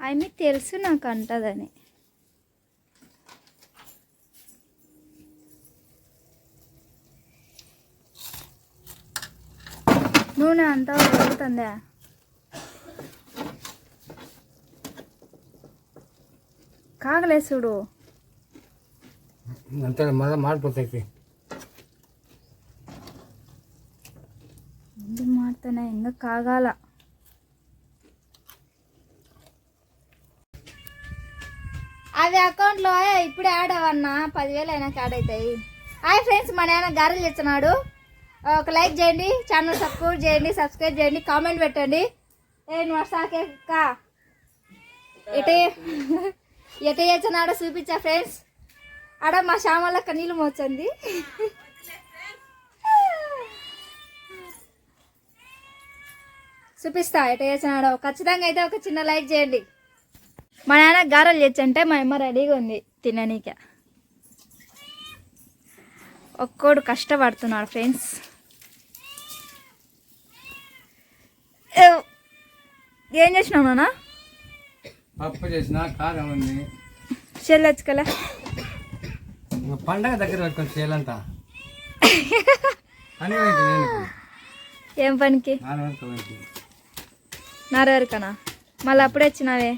ఆమె తెలుసు నాకు అంటదని నూనె అంతా ఉడుకుతుందా కాగలేసుడు అంతే మళ్ళీ మాడిపోతాయి ఎందుకు మారుతానే ఇంకా కాగాల అవి అకౌంట్లో ఇప్పుడే యాడ్ అవన్నా పదివేలు అయినాక యాడ్ అవుతాయి హాయ్ ఫ్రెండ్స్ మా నాన్న గారెలు ఇచ్చినాడు ఒక లైక్ చేయండి ఛానల్ సపోర్ట్ చేయండి సబ్స్క్రైబ్ చేయండి కామెంట్ పెట్టండి. నేను వస్తాకే కా ఎట ఎట చేస్తున్నాడో చూపించా ఫ్రెండ్స్. ఆడ మా శ్యామలక్క నీళ్ళు మోచంది చూపిస్తా ఎట చేసినాడో ఖచ్చితంగా అయితే ఒక చిన్న లైక్ చేయండి. మా నాన్న గారెలు తెచ్చంటే మా అమ్మ రెడీగా ఉంది తిననీక. ఒక్కోడు కష్టపడుతున్నాడు ఫ్రెండ్స్. ఏం చేసినావు నాన్న? పప్పు చేసిన కారం ఉంది. చెల్లెచ్చుకలే పండగ దగ్గర పెట్టుకొని చేయాలంట ఏం పనికి? నాలుగు వరకు పోయింది. నారెవరికనా మళ్ళీ అప్పుడే వచ్చినావే.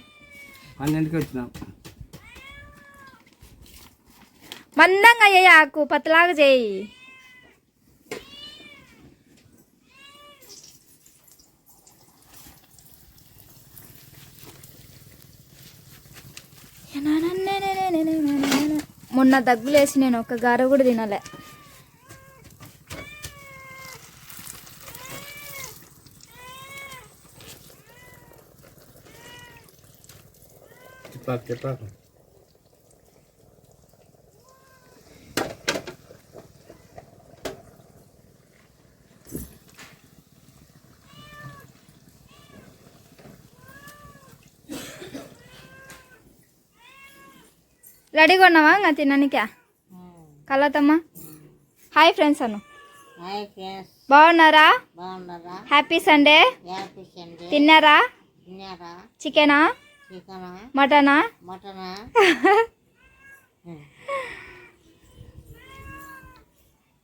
పన్నెండుకి వచ్చినాం. మందంగా చేయి ఆకు పత్తలాగా చేయి. మొన్న దగ్గులేసి నేను ఒక గారు కూడా తినలే. చెప్పాకు చెప్పాకు రెడీగా ఉన్నావా ఇంకా తిననికా? కలతమ్మా. హాయ్ ఫ్రెండ్స్ అను. బాగున్నారా? హ్యాపీ సండే హ్యాపీ సండే తిన్నారా? చికెనా మటనా? మటనా?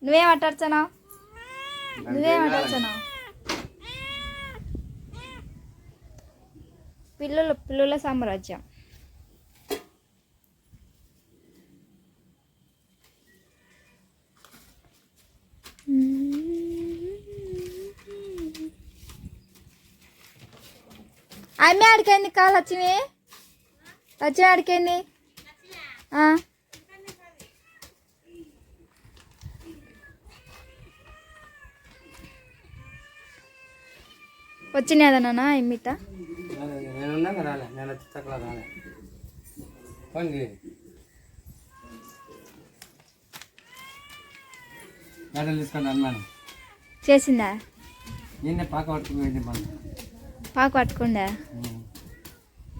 నువ్వేం మాట్లాడుతున్నావు నువ్వేం మాట్లాడుతున్నావు పిల్లలు పిల్లల సామ్రాజ్యం అమ్మే ఆడికేంది కాలు లక్ష్మి? లక్ష్మి ఆడికేంది? ఆ. వచ్చినాదన్నా ఇమ్మిత? చేసిందా? నిన్నే పాక పట్టుకుపోయింది పండు పాకు పట్టుకుండా?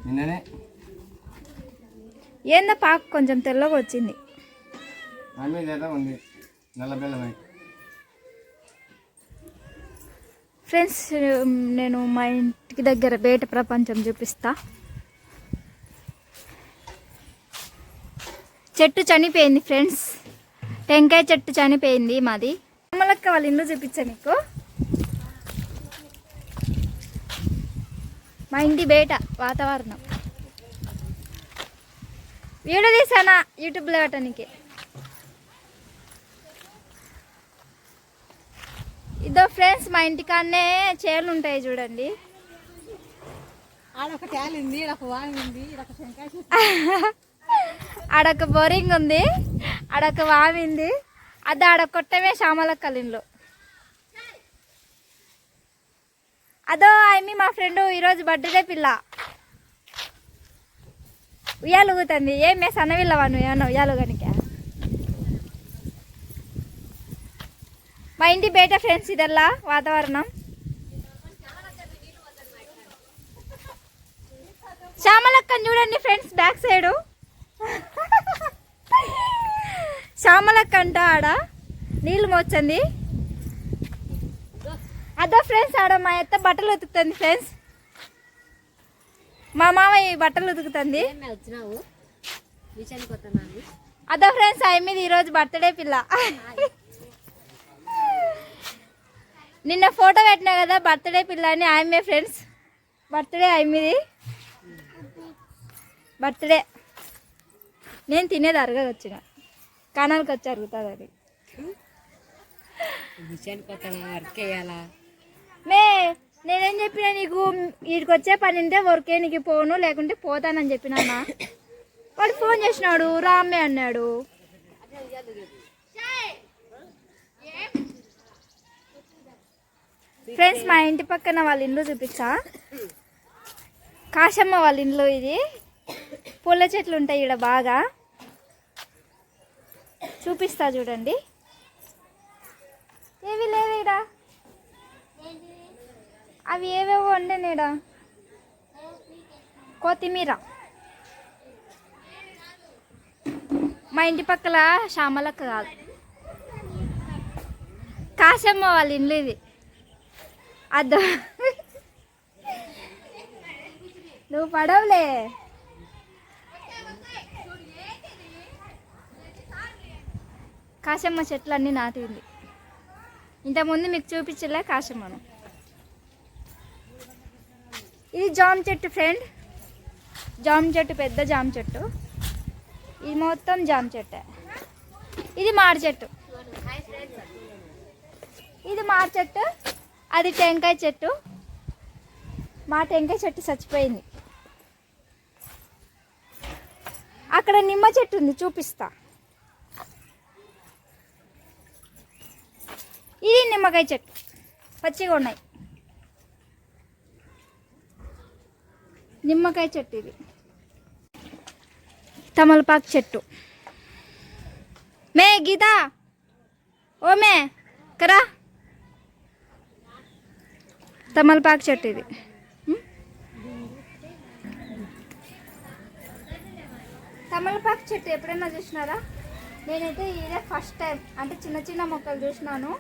నిన్ననే. ఏందో పాకు కొంచెం తెల్లగా వచ్చింది. ఏదో ఉంది ఫ్రెండ్స్ నేను మా ఇంటికి దగ్గర బయట ప్రపంచం చూపిస్తా. చెట్టు చనిపోయింది ఫ్రెండ్స్. టెంకాయ చెట్టు చనిపోయింది మాది. అమ్మలక్క వాళ్ళ ఇల్లు చూపించా నీకు మా ఇంటి బయట వాతావరణం. వీడియో తీసానా యూట్యూబ్లో పెట్టడానికి? ఇదో ఫ్రెండ్స్ మా ఇంటికాడనే చేలు ఉంటాయి చూడండి. ఆడొక బోరింగ్ ఉంది ఆడొక వామింది అది ఆడ కొట్టమే శ్యామలక్కలిన్లో అదో ఆయమ్మి మా ఫ్రెండ్ ఈరోజు బర్త్డే పిల్ల. ఉయ్యాలు ఊగుతుంది ఏమే సన్నవిల్లవా నువ్వు ఏమన్నా ఉయ్యాలు కనుక మా ఇంటి బయట ఫ్రెండ్స్ ఇదల్లా? వాతావరణం? శ్యామలక్కని చూడండి ఫ్రెండ్స్ బ్యాక్ సైడు. శ్యామలక్క అంట ఆడ. నీళ్ళు మోచంది అదో ఫ్రెండ్స్ ఆడ మా అత్త బట్టలు ఉతుకుతుంది ఫ్రెండ్స్ మా మామ ఈ బట్టలు ఉతుకుతుంది. అదో ఫ్రెండ్స్ అమ్మిది ఈరోజు బర్త్డే పిల్ల. నిన్న ఫోటో పెట్టినా కదా బర్త్డే పిల్ల అని ఆమె ఫ్రెండ్స్ బర్త్డే అమ్మిది. బర్త్డే నేను తినేది అరగ వచ్చిన. కానాలకు వచ్చి అరుగుతుంది అది. విషయానికి వర్క్ వేయాలా మే నేనేం చెప్పినా నీకు? వీడికి వచ్చే పని ఉంటే వర్కే నీకు పోను లేకుంటే పోతానని చెప్పినా వాడు ఫోన్ చేసినాడు రామ్మే అన్నాడు. ఫ్రెండ్స్ మా ఇంటి పక్కన వాళ్ళ ఇల్లు చూపించా? కాశమ్మ వాళ్ళ ఇండ్లు ఇది. పూల చెట్లు ఉంటాయి ఇక్కడ బాగా. చూపిస్తా చూడండి. ఏవి లేవు ఈడ. అవి ఏవేవో వండేనేడా? కొత్తిమీర. మా ఇంటి పక్కల శ్యామలక్క కాదు. కాశమ్మ వాళ్ళ ఇల్లు ఇది. అద్దా. నువ్వు పడవలే. కాశమ్మ చెట్లు అన్నీ నాటింది. ఇంతకుముందు మీకు చూపించలే కాశమ్మను. ఇది జామ చెట్టు ఫ్రెండ్ జామ చెట్టు పెద్ద జామ చెట్టు. ఇది మొత్తం జామ చెట్టే. ఇది మాడి చెట్టు. ఇది మాడి చెట్టు. అది టెంకాయ చెట్టు. మా టెంకాయ చెట్టు చచ్చిపోయింది. అక్కడ నిమ్మ చెట్టు ఉంది చూపిస్తా. ఇది నిమ్మకాయ చెట్టు. పచ్చిగా ఉన్నాయి. నిమ్మకాయ చెట్టు ఇది. తమలపాకు చెట్టు. మే గీత. ఓ మే కరా తమలపాకు చెట్టు ఇది. తమలపాకు చెట్టు ఎప్పుడైనా చూసినారా? నేనైతే ఇదే ఫస్ట్ టైం అంటే చిన్న చిన్న మొక్కలు చూసినాను.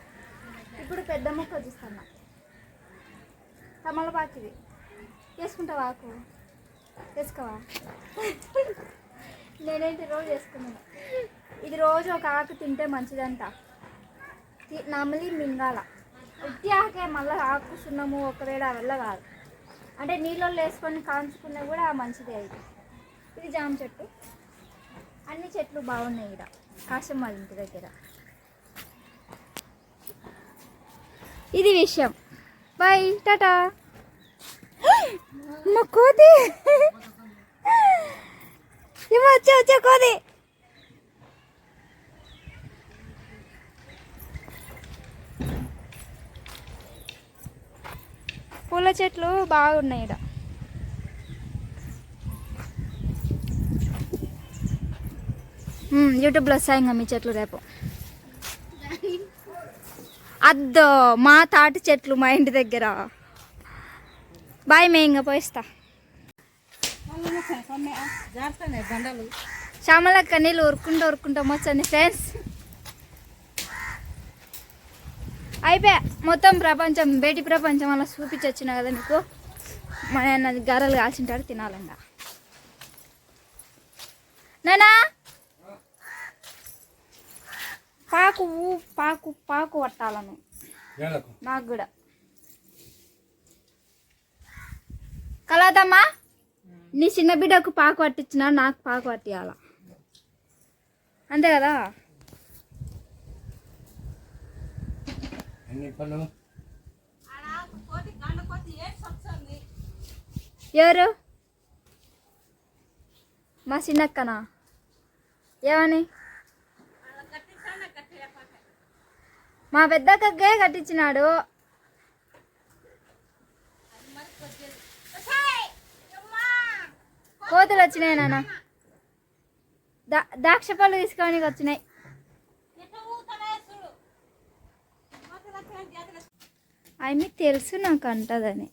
ఇప్పుడు పెద్ద మొక్క చూస్తున్నా. తమలపాకు ఇది. వేసుకుంటావా ఆకు? వేసుకోవా? నేనైతే రోజు వేసుకున్నాను. ఇది రోజు ఒక ఆకు తింటే మంచిదంట. నమలి నమిలి మింగాల. ఉత్తి ఆకే మళ్ళీ ఆకు సున్నము ఒకవేళ వల్ల కాదు. అంటే నీళ్ళల్లో వేసుకొని కాంచుకున్నా కూడా మంచిదే ఇది. ఇది జామ చెట్టు. అన్ని చెట్లు బాగున్నాయి ఇక్కడ కాశం వాళ్ళ ఇంటి దగ్గర. ఇది విషయం. Bye tata. మా కోతి ఇవ్వ వచ్చే వచ్చే కోతి పూల చెట్లు బాగున్నాయి ఇక్కడ యూట్యూబ్లో వస్తాయి మీ చెట్లు రేపు. అద్దో మా తాటి చెట్లు మా ఇంటి దగ్గర. బాయ్ మే ఇంకా పోయిస్తా. శ్యామలక్క నీళ్ళు ఉరుకుంటూ ఉరుకుంటూ వచ్చండి ఫ్రెండ్స్. అయిపోయా మొత్తం ప్రపంచం బయటి ప్రపంచం అలా చూపించొచ్చిన కదా మీకు మా నాన్న గారెలు కాల్చింటాడు తినాలంగా నానా పాకు పాకు పాకు పట్టాలను. నాకు కూడా. కలదమ్మా నీ చిన్న బిడ్డకు పాకు పట్టించిన నాకు పాకు పట్టియాల? అంతే కదా? ఎవరు? మా చిన్నక్కనా? ఏమని? మా పెద్దక్కకే కట్టించినాడు. కోతులు వచ్చినాయి నాన్న. దా ద్రాక్ష పళ్ళు తీసుకోవడానికి వచ్చినాయి. అవి తెలుసు నాకు అంటదని.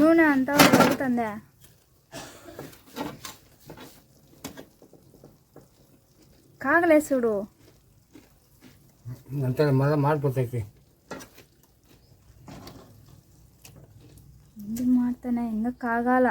నూనె అంతా ఉడుకుతుందా కాగలేసుడు. ನಂತರ ಮರ ಮಾಡ್ಕೊತೈತಿ ಇದು ಮಾಡ್ತಾನೆ ಹೆಂಗಕ್ಕಾಗಲ್ಲ